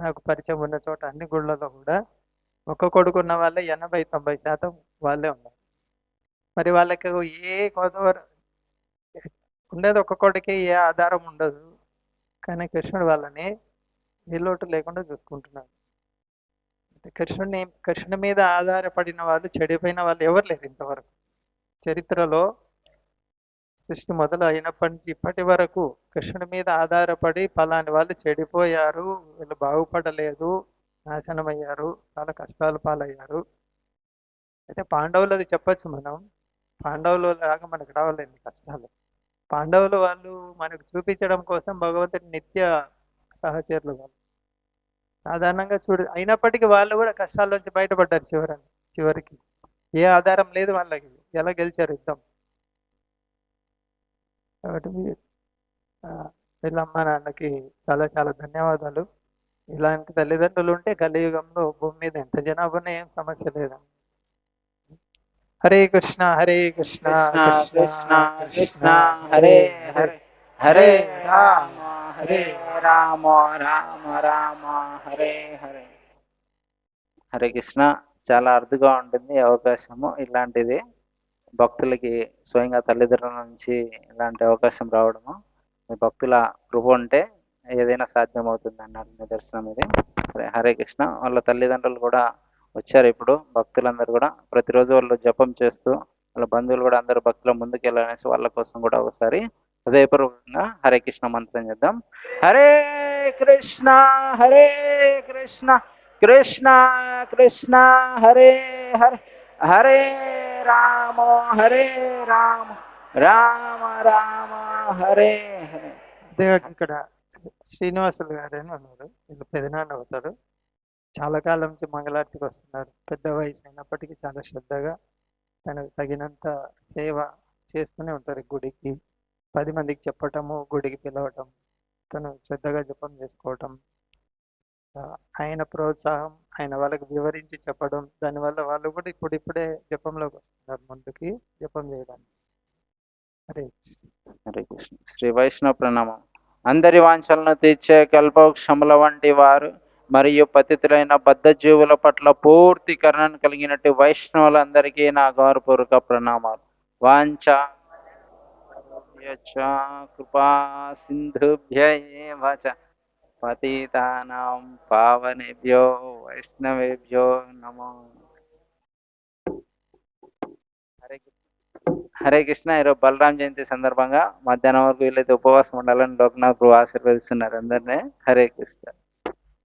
నాకు పరిచయం ఉన్న చోట అన్ని గుళ్ళలో కూడా ఒక్క కొడుకు ఉన్న వాళ్ళే ఎనభై తొంభై శాతం వాళ్ళే ఉన్నారు. మరి వాళ్ళకి ఏ గోదావరి ఉండేది ఒక్క కొడుకే ఏ ఆధారం ఉండదు. కానీ కృష్ణుడు వాళ్ళని ఏ లోటు లేకుండా చూసుకుంటున్నాడు. కృష్ణుడిని కృష్ణుడి మీద ఆధారపడిన వాళ్ళు చెడిపోయిన వాళ్ళు ఎవరు లేరు ఇంతవరకు. చరిత్రలో సృష్టి మొదలు అయినప్పటి నుంచి ఇప్పటి వరకు కృష్ణుడి మీద ఆధారపడి పలాని వాళ్ళు చెడిపోయారు వీళ్ళు బాగుపడలేదు నాశనమయ్యారు చాలా కష్టాలు పాలయ్యారు. అయితే పాండవులది చెప్పొచ్చు మనం. పాండవులు లాగా మనకు రావాలండి కష్టాలు. పాండవులు వాళ్ళు మనకు చూపించడం కోసం భగవంతుడి నిత్య సహచరులు వాళ్ళు. సాధారణంగా చూడు అయినప్పటికీ వాళ్ళు కూడా కష్టాల్లోంచి బయటపడ్డారు చివరని చివరికి. ఏ ఆధారం లేదు వాళ్ళకి. ఎలా గెలిచారు యుద్ధం? కాబట్టి ఆ, వీళ్ళ అమ్మ నాన్నకి చాలా చాలా ధన్యవాదాలు. ఇలాంటి తల్లిదండ్రులు ఉంటే కలియుగంలో భూమి మీద ఎంత జనాభా ఉన్నా ఏం సమస్య లేదండి హరే కృష్ణ హరే కృష్ణ కృష్ణ కృష్ణ హరే హరే హరే రామ హరే రామ రామ రామ హరే హరే. హరే కృష్ణ చాలా అరుదుగా ఉంటుంది అవకాశము ఇలాంటిది. భక్తులకి స్వయంగా తల్లిదండ్రుల నుంచి ఇలాంటి అవకాశం రావడము. మీ భక్తుల కృప ఉంటే ఏదైనా సాధ్యమవుతుంది అన్నారు నిదర్శనం ఇది. హరే హరే కృష్ణ. వాళ్ళ తల్లిదండ్రులు కూడా వచ్చారు ఇప్పుడు. భక్తులందరూ కూడా ప్రతిరోజు వాళ్ళు జపం చేస్తూ వాళ్ళ బంధువులు కూడా అందరూ భక్తుల ముందుకు వెళ్ళాలనేసి వాళ్ళ కోసం కూడా ఒకసారి హృదయపూర్వకంగా హరే కృష్ణ మంత్రం చేద్దాం. హరే కృష్ణ హరే కృష్ణ కృష్ణ కృష్ణ హరే హరే హరే రామ హరే రామ. రామ రామ హరే హరే. ఇక్కడ శ్రీనివాసులు గారు అని ఉన్నారు. వీళ్ళు పెదనాన్న అవుతారు. చాలా కాలం నుంచి మంగళార్తికి వస్తున్నారు. పెద్ద వయసు అయినప్పటికీ చాలా శ్రద్ధగా తనకు తగినంత సేవ చేస్తూనే ఉంటారు గుడికి. పది మందికి చెప్పటము గుడికి పిలవటం తను శ్రద్ధగా జపం చేసుకోవటం ఆయన ప్రోత్సాహం ఆయన వాళ్ళకి వివరించి చెప్పడం దానివల్ల వాళ్ళు కూడా ఇప్పుడిప్పుడే జపంలోకి వస్తున్నారు ముందుకి జపం చేయడానికి. హరే హరే కృష్ణ. శ్రీ వైష్ణవ ప్రణామం. అందరి వాంఛలను తీర్చే కల్పవృక్షముల వంటి వారు మరియు పతితులైన బద్ధ జీవుల పట్ల పూర్తి కరుణను కలిగినట్టు వైష్ణవులందరికీ నా గౌరవపూర్వక ప్రణామాలు. వాంఛ కృపా సింధుభ్య ఏవ పతితానాం పావనేభ్యో వైష్ణవేభ్యో నమో హరే కృష్ణ హరే కృష్ణ ఈరోజు బలరాం జయంతి సందర్భంగా మధ్యాహ్నం వరకు వీళ్ళైతే ఉపవాసం ఉండాలని లోక్నాథ్ ప్రభు ఆశీర్వదిస్తున్నారు అందరినీ. హరే కృష్ణ.